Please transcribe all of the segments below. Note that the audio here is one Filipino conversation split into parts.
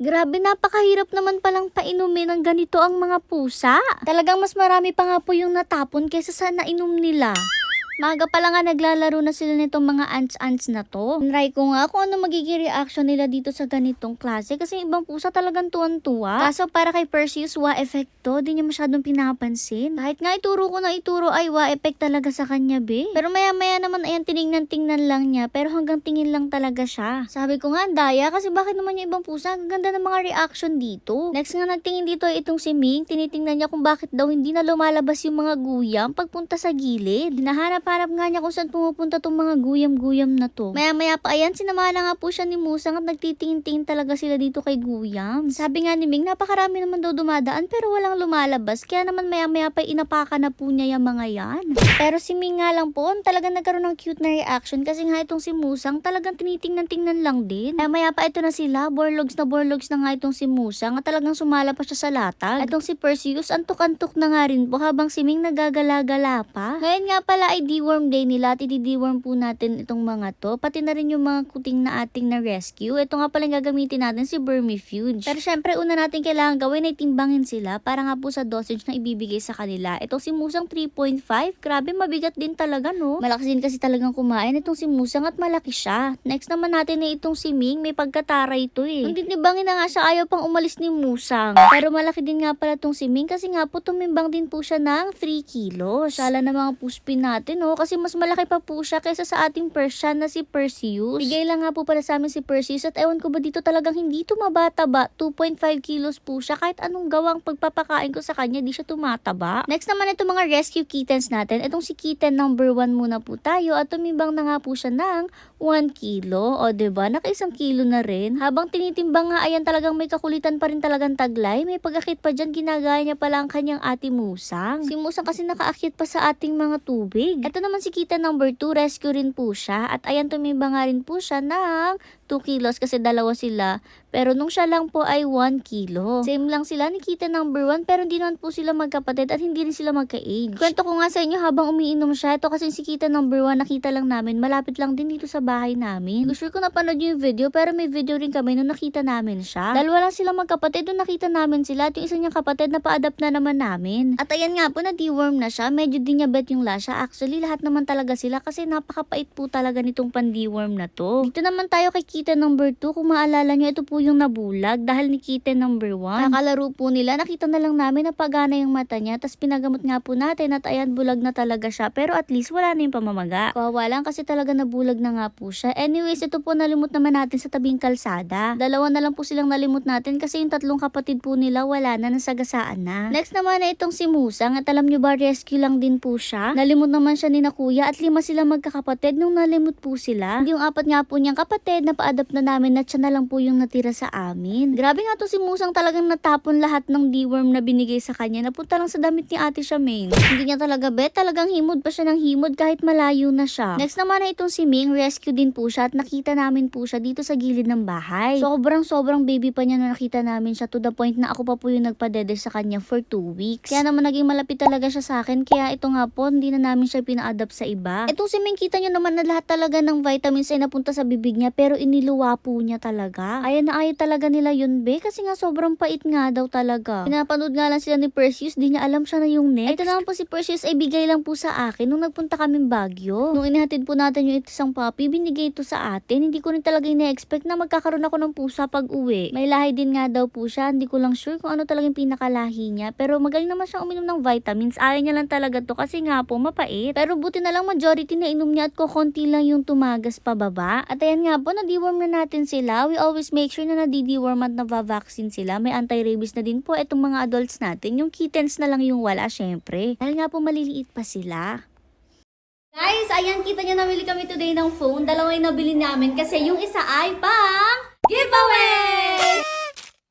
Grabe, napakahirap naman palang painumin ng ganito ang mga pusa. Talagang mas marami pa nga po yung natapon kaysa sa nainom nila. Maga pa lang nga naglalaro na sila nitong mga ants-ants na to. Try ko nga kung ano magiging reaction nila dito sa ganitong klase kasi ibang pusa talagang tuwan-tuwa. Kaso para kay Perseus, wa effect to. Di niya masyadong pinapansin. Kahit nga ituro ko na ituro ay wa effect talaga sa kanya, be. Pero maya-maya naman ayan tinignan-tingnan lang niya pero hanggang tingin lang talaga siya. Sabi ko nga, daya kasi bakit naman yung ibang pusa ang ganda ng mga reaction dito. Next nga nagtingin dito ay itong si Ming. Tinitingnan niya kung bakit daw hindi na lumalabas yung mga guyam pagpunta sa gilid. Hinahanap-hanap nga niya kung saan pumupunta tong mga guyam-guyam na to. Maya-maya pa ayan, sinamahan na nga po siya ni Musang at nagtitingin-tingin talaga sila dito kay guyam. Sabi nga ni Ming, napakarami naman daw dumadaan pero walang lumalabas. Kaya naman maya-maya pa inapaka na po niya yung mga yan. Pero si Ming nga lang po, talagang nagkaroon ng cute na reaction kasi nga itong si Musang talagang tinitingnan-tingnan lang din. Maya-maya pa ito na sila, borlogs na borlogs na nga itong si Musang at talagang sumala pa siya sa latag. Itong si Perseus, antok-antok na nga rin po habang si Ming nagagala-gala pa. Ngayon nga pala ay deworm day nila at i-deworm po natin itong mga to. Pati na rin yung mga kuting na ating na rescue. Ito nga pala yung gagamitin natin si Vermifuge. Pero syempre una natin kailangan gawin ay timbangin sila para nga po sa dosage na ibibigay sa kanila. Itong si Musang 3.5, grabe mabigat din talaga no. Malakas din kasi talagang kumain itong si Musang at malaki siya. Next naman natin ay itong si Ming, may pagkatara ito eh. Nung tinibangin na nga siya, ayaw pang umalis ni Musang. Pero malaki din nga pala itong si Ming kasi nga po tumimbang din po siya ng 3 kilos. Sala na mga puspin natin no, kasi mas malaki pa po siya kaysa sa ating Persian na si Perseus. Bigay lang nga po pala sa amin si Perseus at ewan ko ba dito talagang hindi tumabataba. 2.5 kilos po siya kahit anong gawang pagpapakain ko sa kanya, di siya tumataba. Next naman ito mga rescue kittens natin. Itong si kitten number 1 muna po tayo at tumimbang na nga po siya ng 1 kilo. O, ba Naka isang kilo na rin. Habang tinitimbang nga, ayan talagang may kakulitan pa rin talagang taglay. May pagakit pa dyan, ginagaya niya pala ang kanyang ate Musang. Si Musang kasi nakaakit pa sa ating mga tubig. Ito naman si Kita number 2, rescue rin po siya. At ayan, tumimbang nga rin po siya ng 2 kilos kasi dalawa sila. Pero nung siya lang po ay 1 kilo. Same lang sila ni Kita number 1 pero hindi naman po sila magkapatid at hindi rin sila magka-age. Kwento ko nga sa inyo habang umiinom siya. Ito kasi si Kita number 1 nakita lang namin. Malapit lang din dito sa bahay namin. Hindi ko napanood yung video pero may video rin kami nung nakita namin siya. Dalawa lang sila magkapatid nung nakita namin sila at yung isa niyang kapatid na pa-adapt na naman namin. At ayan nga po na deworm na siya. Medyo din niya bet yung lasha. Actually lahat naman talaga sila kasi napakapait po talaga nitong pan-deworm na to. Dito naman tayo kay Kita number 2. Kung maalala niyo ito po yung nabulag dahil ni Kita number 1. Kakalaro po nila. Nakita na lang namin na pagana yung mata niya. Tapos pinagamot nga po natin at ayan bulag na talaga siya. Pero at least wala na yung pamamaga. Kawawa lang kasi talaga nabulag na nga po siya. Anyways, ito po nalimot naman natin sa tabing kalsada. Dalawa na lang po silang nalimot natin kasi yung tatlong kapatid po nila wala na, nasagasaan na. Next naman na itong si Musang at alam nyo ba rescue lang din po siya. Nalimot naman siya ni na kuya at lima sila magkakapatid nung nalimot po sila. Yung apat nga po niyang kapatid na pa-adapt na namin at siya na lang po yung natira sa amin. Grabe nga to si Musang talagang natapon lahat ng deworm na binigay sa kanya. Napunta lang sa damit ni ate Charmaine. Hindi niya talaga bet, talagang himod pa siya ng himod kahit malayo na siya. Next naman na itong si Ming, rescue din po siya at nakita namin po siya dito sa gilid ng bahay. Sobrang sobrang baby pa niya na nakita namin siya to the point na ako pa po yung nagpadede sa kanya for 2 weeks. Kaya naman naging malapit talaga siya sa akin kaya ito nga po hindi na namin siya pina-adapt sa iba. Itong si Ming kita niyo naman na lahat talaga ng vitamins ay napunta sa bibig niya pero iniluwa po niya talaga. Ayaw na ayaw talaga nila yun be kasi nga sobrang pait nga daw talaga. Pinapanood nga lang sila ni Perseus, di niya alam siya na yung next. Ito naman po si Perseus ay bigay lang po sa akin nung nagpunta kaming Baguio. Nung inihatid po natin yung isang puppy, binigay ito sa atin. Hindi ko rin talaga ina-expect na magkakaroon ako ng pusa pag uwi. May lahi din nga daw po siya. Hindi ko lang sure kung ano talagang pinakalahi niya. Pero magaling naman siyang uminom ng vitamins. Ayaw niya lang talaga to kasi nga po mapait. Pero buti na lang majority na inom niya at kukunti lang yung tumagas pababa. At ayan nga po, na-deworm na natin sila. We always make sure na nadi-deworm at nava-vaccine sila. May anti-rabies na din po itong mga adults natin. Yung kittens na lang yung wala, syempre. Dahil nga po maliliit pa sila. Guys, ayan, kita nyo nabili kami today ng phone. Dalawa yung nabili namin kasi yung isa ay pang giveaway!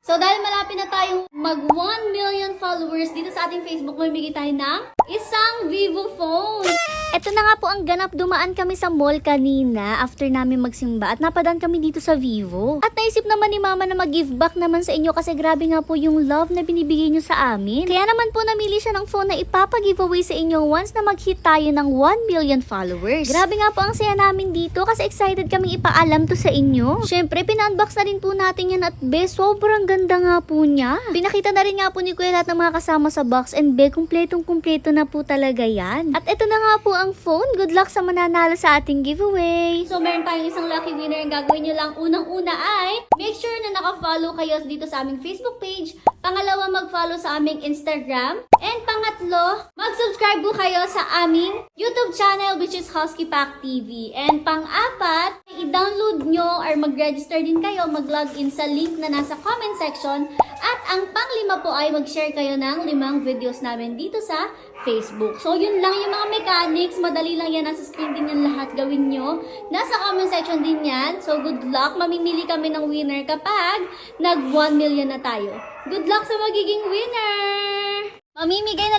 So dahil malapit na tayong mag 1 million followers dito sa ating Facebook, mamimigay tayo ng Isang Vivo phone! Ito na nga po ang ganap. Dumaan kami sa mall kanina after namin magsimba at napadaan kami dito sa Vivo. At naisip naman ni Mama na mag-give back naman sa inyo kasi grabe nga po yung love na binibigay nyo sa amin. Kaya naman po namili siya ng phone na ipapag-giveaway sa inyo once na mag-hit tayo ng 1 million followers. Grabe nga po ang saya namin dito kasi excited kami ipaalam to sa inyo. Syempre, pina-unbox na rin po natin yan at be, sobrang ganda nga po niya. Pinakita na rin nga po ni Kuya lahat ng mga kasama sa box and be, kumpletong kumpleto na po talaga yan. At ito na nga po ang phone. Good luck sa mananalo sa ating giveaway. So, meron tayong isang lucky winner. Ang gagawin nyo lang unang-una ay make sure na naka-follow kayo dito sa aming Facebook page. Pangalawa, mag-follow sa aming Instagram. And pangatlo, mag-subscribe po kayo sa aming YouTube channel which is Husky Pack TV. And pang-apat, i-download nyo or mag-register din kayo, mag-login sa link na nasa comment section. At ang pang-lima po ay mag-share kayo ng limang videos namin dito sa Facebook. So, yun lang yung mga mechanics. Madali lang yan. Nasa screen din yan lahat gawin nyo. Nasa comment section din yan. So, good luck. Mamimili kami ng winner kapag nag 1 million na tayo. Good luck sa magiging winner! Mamimigay na